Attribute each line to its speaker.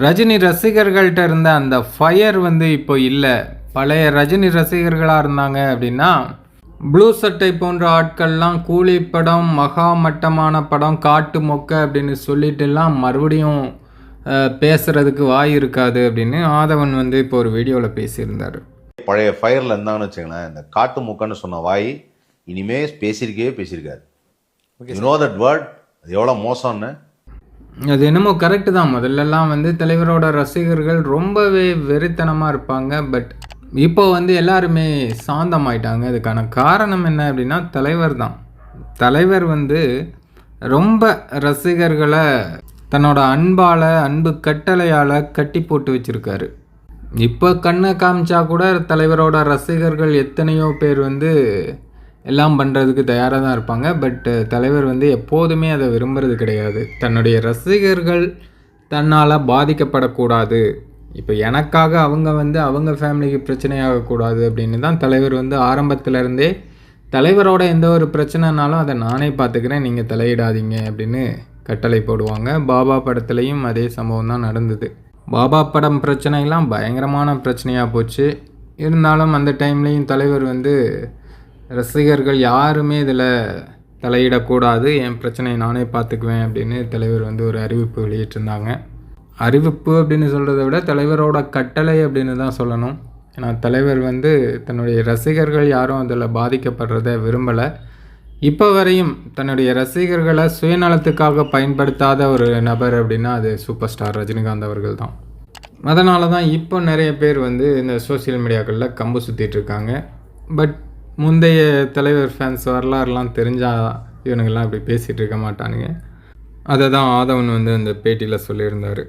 Speaker 1: ரஜினி ரசிகர்கள்ட்ட இருந்த அந்த ஃபயர் வந்து இப்போ இல்லை. பழைய ரஜினி ரசிகர்களாக இருந்தாங்க அப்படின்னா ப்ளூ சட்டை போன்ற ஆட்கள்லாம் கூலி படம் மகா மட்டமான படம் காட்டு மொக்க அப்படின்னு சொல்லிட்டுலாம் மறுபடியும் அஹ், பேசுறதுக்கு வாய் இருக்காது அப்படின்னு ஆதவன் வந்து இப்போ ஒரு வீடியோவில் பேசியிருந்தார்.
Speaker 2: பழைய ஃபயரில் இருந்தாங்கன்னு வச்சுங்களேன் இந்த காட்டு மூக்கன்னு சொன்ன வாய் இனிமே பேசியிருக்கவே பேசியிருக்காரு. யூ நோ தட் வேர்ட் அது எவ்வளோ மோசம்னு?
Speaker 1: அது என்னமோ கரெக்டு தான். முதல்லலாம் வந்து தலைவரோட ரசிகர்கள் ரொம்பவே வெறித்தனமாக இருப்பாங்க. பட் இப்போ வந்து எல்லாருமே சாந்தமாயிட்டாங்க. அதுக்கான காரணம் என்ன அப்படின்னா தலைவர் தான். தலைவர் வந்து ரொம்ப ரசிகர்களை தன்னோட அன்பால் அன்பு கட்டளையால் கட்டி போட்டு வச்சுருக்காரு. இப்போ கண்ணை காமிச்சா கூட தலைவரோட ரசிகர்கள் எத்தனையோ பேர் வந்து எல்லாம் பண்ணுறதுக்கு தயாராக தான் இருப்பாங்க. பட் தலைவர் வந்து எப்போதுமே அதை விரும்புறது கிடையாது. தன்னுடைய ரசிகர்கள் தன்னால் பாதிக்கப்படக்கூடாது. இப்போ எனக்காக அவங்க வந்து அவங்க ஃபேமிலிக்கு பிரச்சனையாகக்கூடாது அப்படின்னு தான் தலைவர் வந்து ஆரம்பத்துல இருந்தே தலைவரோட எந்த ஒரு பிரச்சனைனாலும் அதை நானே பார்த்துக்கிறேன் நீங்கள் தலையிடாதீங்க அப்படின்னு கட்டளை போடுவாங்க. பாபா படத்துலையும் அதே சம்பவம் தான் நடந்தது. பாபா படம் பிரச்சனைலாம் பயங்கரமான பிரச்சனையாக போச்சு. இருந்தாலும் அந்த டைம்லேயும் தலைவர் வந்து ரசிகர்கள் யாருமே இதில் தலையிடக்கூடாது. என் பிரச்சனையை நானே பார்த்துக்குவேன் அப்படின்னு தலைவர் வந்து ஒரு அறிவிப்பு வெளியிட்டிருந்தாங்க. அறிவிப்பு அப்படின்னு சொல்கிறத விட தலைவரோட கட்டளை அப்படின்னு தான் சொல்லணும். ஏன்னா தலைவர் வந்து தன்னுடைய ரசிகர்கள் யாரும் அதில் பாதிக்கப்படுறத விரும்பலை. இப்போ வரையும் தன்னுடைய ரசிகர்களை சுயநலத்துக்காக பயன்படுத்தாத ஒரு நபர் அப்படின்னா அது சூப்பர் ஸ்டார் ரஜினிகாந்த் அவர்கள் தான். அதனால தான் இப்போ நிறைய பேர் வந்து இந்த சோஷியல் மீடியாக்களில் கம்பு சுற்றிட்டு இருக்காங்க. பட் முந்தைய தலைவர் ஃபேன்ஸ் வரலாறுலாம் தெரிஞ்சால் இவனுங்கெல்லாம் இப்படி பேசிகிட்டு இருக்க மாட்டானுங்க. அதை தான் ஆதவன் வந்து அந்த பேட்டியில் சொல்லியிருந்தார்.